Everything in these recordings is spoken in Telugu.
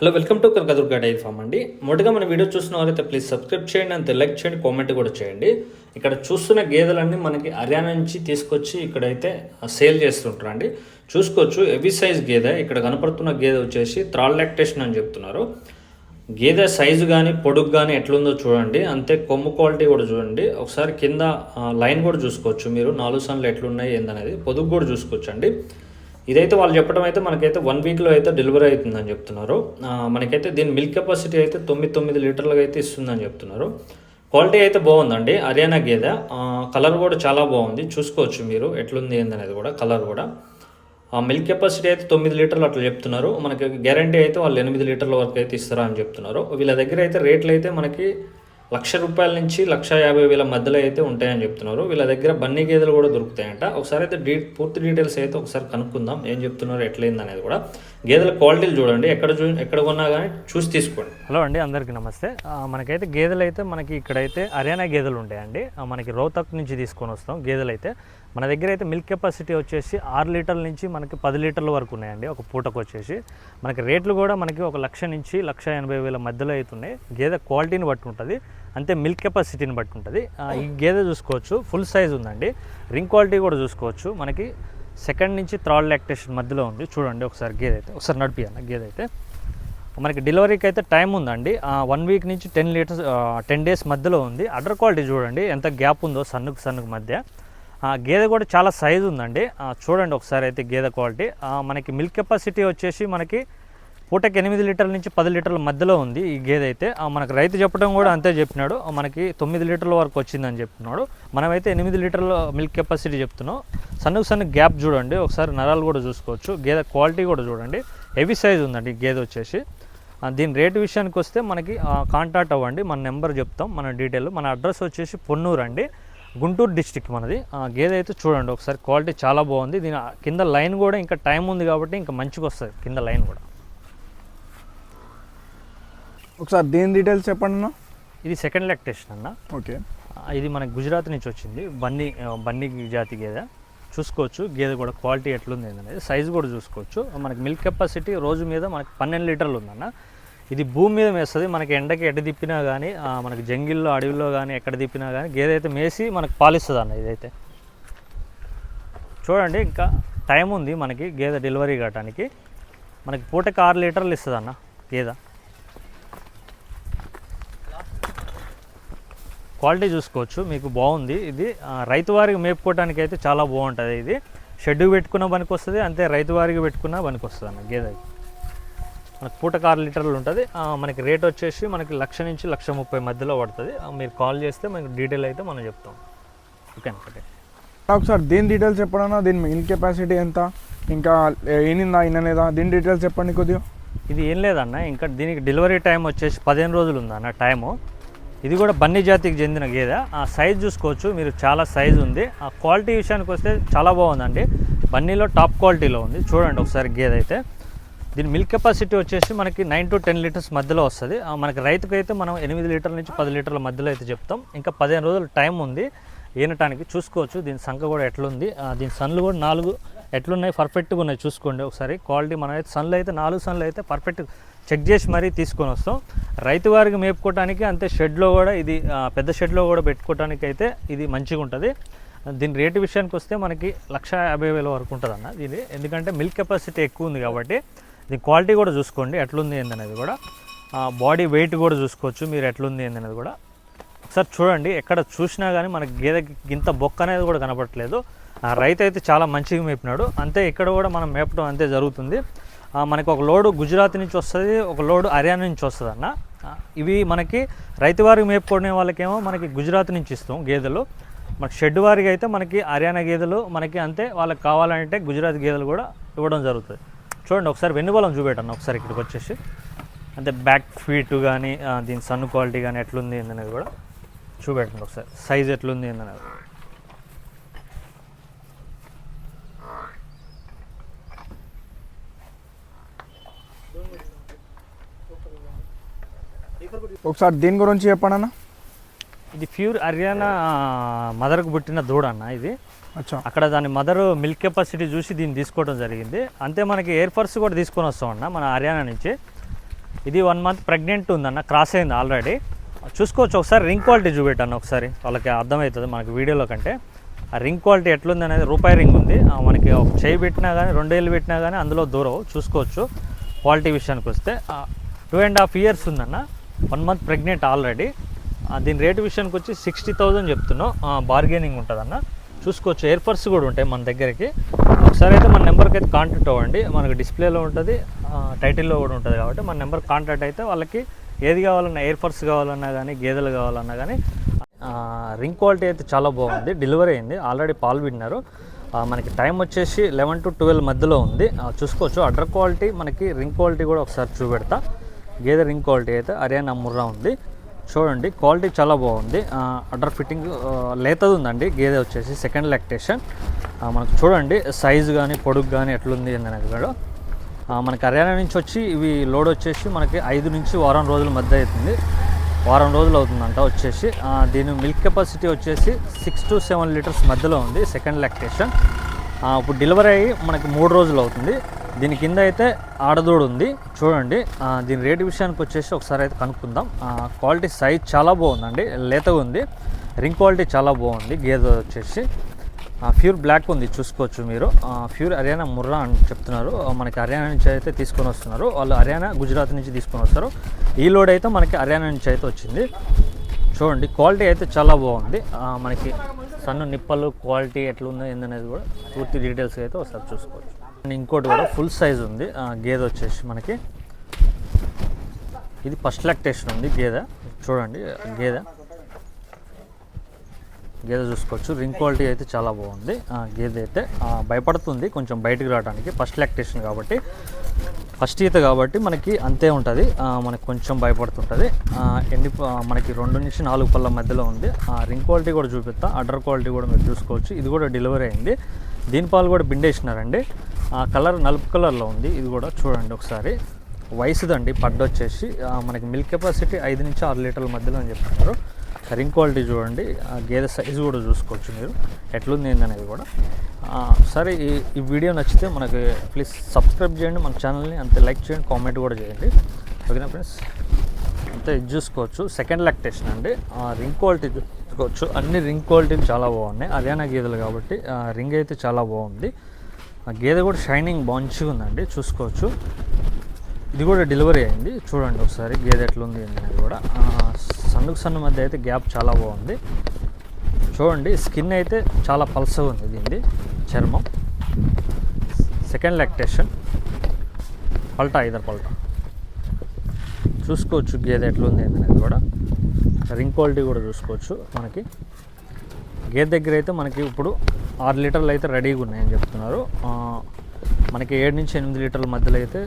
Hello welcome to Kanakadurga dairy farm అండి. మొదటిగా మన వీడియో చూస్తున్న వారైతే ప్లీజ్ సబ్స్క్రైబ్ చేయండి అంతే లైక్ చేయండి కామెంట్ కూడా చేయండి. ఇక్కడ చూస్తున్న గేదెలన్నీ మనకి హర్యానా నుంచి తీసుకొచ్చి ఇక్కడైతే సేల్ చేస్తుంటారు అండి. చూసుకోవచ్చు ఎవీ సైజ్ గేదె ఇక్కడ కనపడుతున్న గేదె వచ్చేసి త్రాల్ లాక్టేషన్ అని చెప్తున్నారు. గేదె సైజు కానీ పొడుగు కానీ ఎట్లుందో చూడండి. అంతే కొమ్ము క్వాలిటీ కూడా చూడండి. ఒకసారి కింద లైన్ కూడా చూసుకోవచ్చు మీరు. నాలుగు సన్లు ఎట్లున్నాయి ఏందనేది. పొదుగు కూడా చూసుకోవచ్చు అండి ఇదైతే వాళ్ళు చెప్పడం అయితే మనకైతే వన్ వీక్లో అయితే డెలివరీ అవుతుందని చెప్తున్నారు. మనకైతే దీని మిల్క్ కెపాసిటీ అయితే తొమ్మిది తొమ్మిది లీటర్లుగా అయితే ఇస్తుందని చెప్తున్నారు. క్వాలిటీ అయితే బాగుందండి. హర్యానా గేదె. కలర్ కూడా చాలా బాగుంది. చూసుకోవచ్చు మీరు ఎట్లుంది ఏందనేది కూడా కలర్ కూడా. ఆ మిల్క్ కెపాసిటీ అయితే తొమ్మిది లీటర్లు అట్లా చెప్తున్నారు. మనకి గ్యారంటీ అయితే వాళ్ళు ఎనిమిది లీటర్ల వరకు అయితే ఇస్తారా అని చెప్తున్నారు. వీళ్ళ దగ్గర అయితే రేట్లు అయితే మనకి లక్ష రూపాయల నుంచి లక్ష యాభై వేల మధ్యలో అయితే ఉంటాయని చెప్తున్నారు. వీళ్ళ దగ్గర బన్నీ గేదెలు కూడా దొరుకుతాయంట. ఒకసారి అయితే డీ పూర్తి డీటెయిల్స్ అయితే ఒకసారి కనుక్కుందాం. ఏం చెప్తున్నారు ఎట్లయింది అనేది కూడా. గేదెల క్వాలిటీలు చూడండి. ఎక్కడ చూ ఎక్కడ కొన్నా కానీ చూసి తీసుకోండి. హలో అండి అందరికీ నమస్తే. మనకైతే గేదెలు అయితే మనకి ఇక్కడైతే హర్యానా గేదెలు ఉంటాయండి. ఆ, మనకి రోహతక్ నుంచి తీసుకొని వస్తాం గేదెలు అయితే మన దగ్గర అయితే మిల్క్ కెపాసిటీ వచ్చేసి ఆరు లీటర్ల నుంచి మనకి పది లీటర్ల వరకు ఉన్నాయండి ఒక పూటకు వచ్చేసి. మనకి రేట్లు కూడా మనకి ఒక లక్ష నుంచి లక్ష ఎనభై వేల మధ్యలో అవుతున్నాయి గేదె క్వాలిటీని బట్టి ఉంటుంది అంతే మిల్క్ కెపాసిటీని బట్టి ఉంటుంది. ఈ గేదె చూసుకోవచ్చు ఫుల్ సైజ్ ఉందండి. రింగ్ క్వాలిటీ కూడా చూసుకోవచ్చు. మనకి సెకండ్ నుంచి థర్డ్ లాక్టేషన్ మధ్యలో ఉంది. చూడండి ఒకసారి గేదె అయితే ఒకసారి నడిపియన్న గేదె అయితే. మనకి డెలివరీకి అయితే టైం ఉందండి. వన్ వీక్ నుంచి టెన్ లీటర్స్ టెన్ డేస్ మధ్యలో ఉంది. అడర్ క్వాలిటీ చూడండి ఎంత గ్యాప్ ఉందో సన్నుకు సన్నుకు మధ్య. గేదె కూడా చాలా సైజు ఉందండి. చూడండి ఒకసారి అయితే గేదె క్వాలిటీ మనకి మిల్క్ కెపాసిటీ వచ్చేసి మనకి పూటకి ఎనిమిది లీటర్ల నుంచి పది లీటర్ల మధ్యలో ఉంది ఈ గేదె అయితే. మనకు రైతు చెప్పడం కూడా అంతే చెప్పినాడు. మనకి తొమ్మిది లీటర్ల వరకు వచ్చిందని చెప్తున్నాడు మనమైతే ఎనిమిది లీటర్ల మిల్క్ కెపాసిటీ చెప్తున్నాం. సన్నుకు సన్ను గ్యాప్ చూడండి. ఒకసారి నరాలు కూడా చూసుకోవచ్చు. గేదె క్వాలిటీ కూడా చూడండి. హెవీ సైజ్ ఉందండి ఈ గేదె వచ్చేసి. దీని రేటు విషయానికి వస్తే మనకి కాంటాక్ట్ అవ్వండి. మన నెంబర్ చెప్తాం. మన డీటెయిల్ మన అడ్రస్ వచ్చేసి పొన్నూరు అండి గుంటూరు డిస్టిక్ మనది. ఆ, గేదె అయితే చూడండి ఒకసారి. క్వాలిటీ చాలా బాగుంది. దీని కింద లైన్ కూడా ఇంకా టైం ఉంది కాబట్టి ఇంకా మంచిగా వస్తుంది. కింద లైన్ కూడా. ఒకసారి దీని డీటెయిల్స్ చెప్పండి అన్న. ఇది సెకండ్ లాక్టేషన్ అన్న. ఓకే. ఇది మనకి గుజరాత్ నుంచి వచ్చింది. బన్నీ బన్నీ జాతి గేదె. చూసుకోవచ్చు. గేదె కూడా క్వాలిటీ ఎట్లుంది అనేది సైజు కూడా చూసుకోవచ్చు. మనకి మిల్క్ కెపాసిటీ రోజు మీద మనకి పన్నెండు లీటర్లు ఉందన్న. ఇది భూమి మీద మేస్తుంది. మనకి ఎండకి ఎడ తిప్పినా కానీ మనకి జంగిల్లో అడవిలో కానీ ఎక్కడ తిప్పినా కానీ గేదె అయితే మేసి మనకు పాలిస్తుంది అన్న ఇదైతే. చూడండి ఇంకా టైం ఉంది మనకి గేదె డెలివరీ కావడానికి మనకి పూటకి ఆరు లీటర్లు ఇస్తుంది అన్న గేదె. క్వాలిటీ చూసుకోవచ్చు మీకు బాగుంది. ఇది రైతు వారికి మేపుకోవడానికి అయితే చాలా బాగుంటుంది ఇది. షెడ్యూల్ పెట్టుకున్న పనికి వస్తుంది అంతే రైతు వారికి పెట్టుకున్న పనికి వస్తుంది అన్న గేదె. మనకి పూటకు ఆరు లీటర్లు ఉంటుంది. మనకి రేట్ వచ్చేసి మనకి లక్ష నుంచి లక్ష ముప్పై మధ్యలో పడుతుంది. మీరు కాల్ చేస్తే మనకి డీటెయిల్ అయితే మనం చెప్తాం. ఓకే. ఓకే ఒకసారి దీని డీటెయిల్స్ చెప్పండి అన్న దీని మిల్ కెపాసిటీ ఎంత? ఇంకా ఏనిందా ఇనలేదా దీని డీటెయిల్స్ చెప్పండి కొద్దిగా. ఇది ఏం లేదన్న ఇంకా దీనికి డెలివరీ టైం వచ్చేసి పదిహేను రోజులు ఉందన్న టైము. ఇది కూడా బన్నీ జాతికి చెందిన గేదె. ఆ సైజ్ చూసుకోవచ్చు మీరు చాలా సైజ్ ఉంది. ఆ క్వాలిటీ విషయానికి వస్తే చాలా బాగుందండి. బన్నీలో టాప్ క్వాలిటీలో ఉంది. చూడండి ఒకసారి గేదె అయితే. దీని మిల్క్ కెపాసిటీ వచ్చేసి మనకి నైన్ టు టెన్ లీటర్స్ మధ్యలో వస్తుంది. ఆ, మనకి రైతుకు అయితే మనం ఎనిమిది లీటర్ల నుంచి పది లీటర్ల మధ్యలో అయితే చెప్తాం. ఇంకా పదిహేను రోజులు టైం ఉంది. ఈనటానికి చూసుకోవచ్చు. దీని సంఖ కూడా ఎట్లుంది? దీని సన్లు కూడా నాలుగు ఎట్లున్నాయి? పర్ఫెక్ట్గా ఉన్నాయి చూసుకోండి ఒకసారి. క్వాలిటీ మనం అయితే సన్లు అయితే నాలుగు సన్లు అయితే పర్ఫెక్ట్ చెక్ చేసి మరీ తీసుకొని వస్తాం. రైతు వారికి మేపుకోవడానికి అంతే షెడ్లో కూడా ఇది పెద్ద షెడ్లో కూడా పెట్టుకోవడానికి అయితే ఇది మంచిగా ఉంటుంది. దీని రేటు విషయానికి వస్తే మనకి లక్ష యాభై వేల వరకు ఉంటుంది అన్న దీని ఎందుకంటే మిల్క్ కెపాసిటీ ఎక్కువ ఉంది కాబట్టి దీని క్వాలిటీ కూడా చూసుకోండి ఎట్లుంది ఏందనేది కూడా. బాడీ వెయిట్ కూడా చూసుకోవచ్చు మీరు ఎట్లుంది ఏందనేది కూడా. ఒకసారి చూడండి ఎక్కడ చూసినా కానీ మనకి గేదెకి ఇంత బొక్క అనేది కూడా కనపడట్లేదు. ఆ రైతు అయితే చాలా మంచిగా మేపినాడు. అంతే ఇక్కడ కూడా మనం మేపడం అంతే జరుగుతుంది. మనకి ఒక లోడు గుజరాత్ నుంచి వస్తుంది ఒక లోడు హర్యానా నుంచి వస్తుంది అన్న ఇవి మనకి రైతు వారికి మేపుకునే వాళ్ళకేమో మనకి గుజరాత్ నుంచి ఇస్తాం గేదెలు. మనకి షెడ్ వారికి అయితే మనకి హర్యానా గేదెలు మనకి అంతే వాళ్ళకి కావాలంటే గుజరాత్ గేదెలు కూడా ఇవ్వడం జరుగుతుంది. చూడండి ఒకసారి వెన్నుబలం చూపెట్టండి ఒకసారి ఇక్కడికి వచ్చేసి. అంటే బ్యాక్ ఫీట్ కానీ దీని సన్ క్వాలిటీ కానీ ఎట్లుంది అనేది కూడా చూపెట్టండి ఒకసారి. సైజ్ ఎట్లుంది అనేది ఒకసారి దీని గురించి చెప్పండి అన్న ఇది ప్యూర్ హర్యానా మదర్కు పుట్టిన దూడ అన్న ఇది. అక్కడ దాని మదర్ మిల్క్ కెపాసిటీ చూసి దీన్ని తీసుకోవడం జరిగింది. అంతే మనకి ఎయిర్ ఫర్స్ కూడా తీసుకొని వస్తాం అన్న మన హర్యానా నుంచి. ఇది వన్ మంత్ ప్రెగ్నెంట్ ఉందన్న క్రాస్ అయింది ఆల్రెడీ. చూసుకోవచ్చు ఒకసారి రింగ్ క్వాలిటీ చూపెట్టాను ఒకసారి. వాళ్ళకి అర్థమవుతుంది మనకి వీడియోలో కంటే. ఆ రింగ్ క్వాలిటీ ఎట్లుంది అనేది రూపాయి రింగ్ ఉంది. మనకి ఒక చేయి పెట్టినా కానీ రెండేళ్ళు పెట్టినా కానీ అందులో దూరం చూసుకోవచ్చు క్వాలిటీ విషయానికి వస్తే. టూ అండ్ హాఫ్ ఇయర్స్ ఉందన్న. One month pregnant already. దీని రేటు విషయానికి వచ్చి సిక్స్టీ థౌజండ్ చెప్తున్నాం. బార్గెనింగ్ ఉంటుందన్న. చూసుకోవచ్చు. ఎయిర్ ఫర్స్ కూడా ఉంటాయి మన దగ్గరికి. ఒకసారి అయితే మన నెంబర్కి అయితే కాంటాక్ట్ అవ్వండి. మనకు డిస్ప్లేలో ఉంటుంది టైటిల్లో కూడా ఉంటుంది కాబట్టి మన నెంబర్ కాంటాక్ట్ అయితే వాళ్ళకి ఏది కావాలన్నా ఎయిర్ ఫర్స్ కావాలన్నా కానీ గేదెలు కావాలన్నా కానీ రింగ్ క్వాలిటీ అయితే చాలా బాగుంది. డెలివరీ అయింది. ఆల్రెడీ పాలు విన్నారు. మనకి టైం వచ్చేసి లెవెన్ టు ట్వెల్వ్ మధ్యలో ఉంది. చూసుకోవచ్చు. అడ్డర్ క్వాలిటీ మనకి రింగ్ క్వాలిటీ కూడా ఒకసారి చూపెడతా. గేదె రింగ్ క్వాలిటీ అయితే హర్యానా ముర్రా ఉంది. చూడండి క్వాలిటీ చాలా బాగుంది. అడర్ ఫిట్టింగ్ లేతది ఉందండి గేదె వచ్చేసి సెకండ్ లాక్టేషన్ మనకు చూడండి సైజు కానీ పొడుగు కానీ ఎట్లుంది అని కూడా. ఆ, మనకి హర్యానా నుంచి వచ్చి ఇవి లోడ్ వచ్చేసి మనకి ఐదు నుంచి వారం రోజుల మధ్య అవుతుంది. వారం రోజులు అవుతుందంట వచ్చేసి. దీని మిల్క్ కెపాసిటీ వచ్చేసి సిక్స్ టు సెవెన్ లీటర్స్ మధ్యలో ఉంది సెకండ్ లాక్టేషన్ ఇప్పుడు డెలివరీ అయ్యి మనకి మూడు రోజులు అవుతుంది. దీని కింద అయితే ఆడదోడు ఉంది. చూడండి. దీని రేటు విషయానికి వచ్చేసి ఒకసారి అయితే కనుక్కుందాం. క్వాలిటీ సైజ్ చాలా బాగుందండి. లేతగా ఉంది. రింగ్ క్వాలిటీ చాలా బాగుంది. గేదె వచ్చేసి. ప్యూర్ బ్లాక్ ఉంది. చూసుకోవచ్చు మీరు. ప్యూర్ హర్యానా ముర్రా అని చెప్తున్నారు. మనకి హర్యానా నుంచి అయితే తీసుకొని వస్తున్నారు. వాళ్ళు హర్యానా గుజరాత్ నుంచి తీసుకొని వస్తారు. ఈ లోడ్ అయితే మనకి హర్యానా నుంచి అయితే వచ్చింది. చూడండి. క్వాలిటీ అయితే చాలా బాగుంది. మనకి సన్ను నిప్పలు క్వాలిటీ ఎట్లుందో ఏందనేది కూడా పూర్తి డీటెయిల్స్ అయితే ఒకసారి చూసుకోవచ్చు. ఇంకోటి కూడా ఫుల్ సైజ్ ఉంది. గేదె వచ్చేసి మనకి. ఇది ఫస్ట్ లాక్టేషన్ ఉంది గేదె. చూడండి గేదె. గేదె చూసుకోవచ్చు. రింగ్ క్వాలిటీ అయితే చాలా బాగుంది. గేదె అయితే భయపడుతుంది కొంచెం బయటకు రావడానికి. ఫస్ట్ లాక్టేషన్ కాబట్టి. ఫస్ట్ ఈత కాబట్టి మనకి అంతే ఉంటుంది. మనకి కొంచెం భయపడుతుంటుంది. ఎండి మనకి రెండు నుంచి నాలుగు పళ్ళ మధ్యలో ఉంది. ఆ, రింగ్ క్వాలిటీ కూడా చూపిస్తా. అడర్ క్వాలిటీ కూడా మీరు చూసుకోవచ్చు. ఇది కూడా డెలివరీ అయింది. దీని పాలు కూడా బిండేసినారండి. కలర్ నలుపు కలర్లో ఉంది. ఇది కూడా చూడండి ఒకసారి. వయసుదండి పడ్డ వచ్చేసి మనకి మిల్క్ కెపాసిటీ ఐదు నుంచి ఆరు లీటర్ల మధ్యలో అని చెప్తున్నారు. రింగ్ క్వాలిటీ చూడండి. ఆ గేదె సైజు కూడా చూసుకోవచ్చు మీరు. ఎట్లుంది ఏందనేది కూడా. సరే ఈ ఈ వీడియో నచ్చితే మనకి ప్లీజ్ సబ్స్క్రైబ్ చేయండి మన ఛానల్ని అంతే లైక్ చేయండి కామెంట్ కూడా చేయండి. ఓకేనా ఫ్రెండ్స్ అంతే ఇది చూసుకోవచ్చు. సెకండ్ లాక్టేషన్ అండి. ఆ రింగ్ క్వాలిటీ చూసుకోవచ్చు. అన్ని రింగ్ క్వాలిటీలు చాలా బాగున్నాయి. హర్యానా గేదెలు కాబట్టి రింగ్ అయితే చాలా బాగుంది. ఆ గేదె కూడా షైనింగ్ మంచిగా ఉందండి చూసుకోవచ్చు. ఇది కూడా డెలివరీ అయింది. చూడండి ఒకసారి గేదె ఎట్లుంది అనేది కూడా. సన్నుకు సన్ను మధ్య అయితే గ్యాప్ చాలా బాగుంది. చూడండి స్కిన్ అయితే చాలా పల్సగా ఉంది దీనిది చర్మం. సెకండ్ లాక్టేషన్ పల్టా ఇద్దరు పల్టా. చూసుకోవచ్చు గేదె ఎట్లుంది అనేది కూడా. రింగ్ క్వాలిటీ కూడా చూసుకోవచ్చు మనకి. గేదె దగ్గర అయితే మనకి ఇప్పుడు ఆరు లీటర్లు అయితే రెడీగా ఉన్నాయని చెప్తున్నారు. మనకి ఏడు నుంచి ఎనిమిది లీటర్ల మధ్యలో అయితే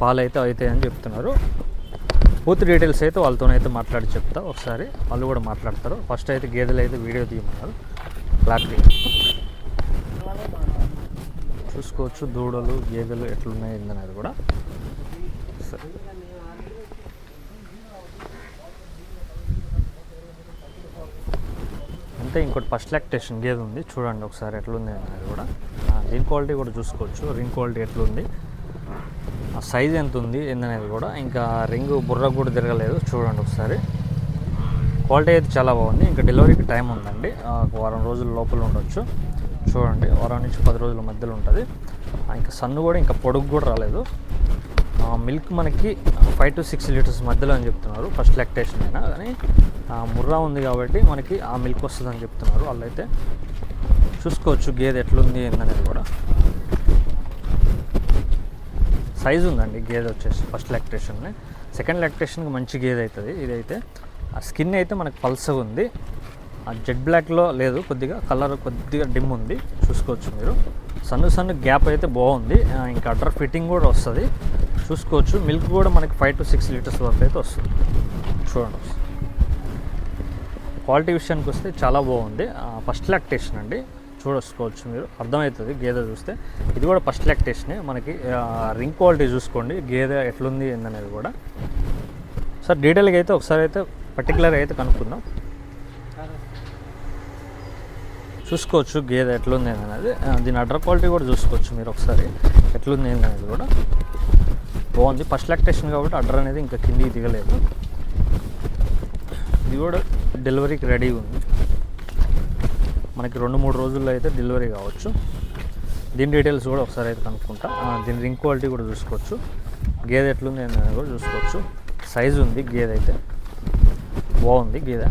పాలు అయితే అవుతాయని చెప్తున్నారు. పూర్తి డీటెయిల్స్ అయితే వాళ్ళతోనైతే మాట్లాడి చెప్తా. ఒకసారి వాళ్ళు కూడా మాట్లాడతారు. ఫస్ట్ అయితే గేదెలు అయితే వీడియో తీయమన్నారు. క్లారిటీ చూసుకోవచ్చు దూడలు గేదెలు ఎట్లున్నాయి ఏందనేది కూడా. సరే. అంటే ఇంకోటి ఫస్ట్ లాక్టేషన్ గేదె ఉంది చూడండి ఒకసారి ఎట్లుంది అనేది కూడా. రింగ్ క్వాలిటీ కూడా చూసుకోవచ్చు. రింగ్ క్వాలిటీ ఎట్లుంది? ఆ సైజ్ ఎంత ఉంది ఏందనేది కూడా. ఇంకా రింగ్ బుర్ర కూడా తిరగలేదు. చూడండి ఒకసారి. క్వాలిటీ అయితే చాలా బాగుంది. ఇంకా డెలివరీకి టైం ఉందండి. ఒక వారం రోజుల లోపల ఉండొచ్చు. చూడండి. వారం నుంచి పది రోజుల మధ్యలో ఉంటుంది. ఇంకా సన్ను కూడా ఇంకా పొడుగు కూడా రాలేదు. మిల్క్ మనకి ఫైవ్ టు సిక్స్ లీటర్స్ మధ్యలో అని చెప్తున్నారు. ఫస్ట్ లాక్టేషన్ అయినా కానీ ముర్రా ఉంది కాబట్టి మనకి ఆ మిల్క్ వస్తుందని చెప్తున్నారు వాళ్ళైతే. చూసుకోవచ్చు గేదె ఎట్లుంది ఏందనేది కూడా. సైజు ఉందండి గేదె వచ్చేసి ఫస్ట్ లాక్టేషన్ని సెకండ్ లాక్టేషన్కి మంచి గేదె అవుతుంది ఇదైతే. ఆ స్కిన్ అయితే మనకు పల్సగా ఉంది. ఆ జెడ్ బ్లాక్లో లేదు కొద్దిగా కలర్ కొద్దిగా డిమ్ ఉంది. చూసుకోవచ్చు మీరు. సన్ను సన్ను గ్యాప్ అయితే బాగుంది. ఇంకా అడ్డర్ ఫిట్టింగ్ కూడా వస్తుంది. చూసుకోవచ్చు. మిల్క్ కూడా మనకి ఫైవ్ టు సిక్స్ లీటర్స్ వరకు అయితే వస్తుంది. చూడండి క్వాలిటీ విషయానికి వస్తే చాలా బాగుంది. ఫస్ట్ లాక్టేషన్ అండి. చూడొచ్చుకోవచ్చు మీరు. అర్థమవుతుంది గేదె చూస్తే. ఇది కూడా ఫస్ట్ లాక్టేషనే మనకి. రింగ్ క్వాలిటీ చూసుకోండి. గేదె ఎట్లుంది ఏందనేది కూడా. సార్ డీటెయిల్గా అయితే ఒకసారి అయితే పర్టికులర్ అయితే కనుక్కుందాం. చూసుకోవచ్చు గేదె ఎట్లుంది అనేది దీని అడ్ర క్వాలిటీ కూడా చూసుకోవచ్చు మీరు ఒకసారి. ఎట్లుంది అనేది కూడా. బాగుంది. ఫస్ట్ లాక్టేషన్ కాబట్టి అడ్డర్ అనేది ఇంకా కిందికి దిగలేదు. ఇది కూడా డెలివరీకి రెడీ ఉంది. మనకి రెండు మూడు రోజుల్లో అయితే డెలివరీ కావచ్చు. దీని డీటెయిల్స్ కూడా ఒకసారి అయితే కనుక్కుంటా. దీని రింగ్ క్వాలిటీ కూడా చూసుకోవచ్చు. గేదె ఎట్లుంది అనేది కూడా చూసుకోవచ్చు. సైజు ఉంది గేదె అయితే. బాగుంది గేదె.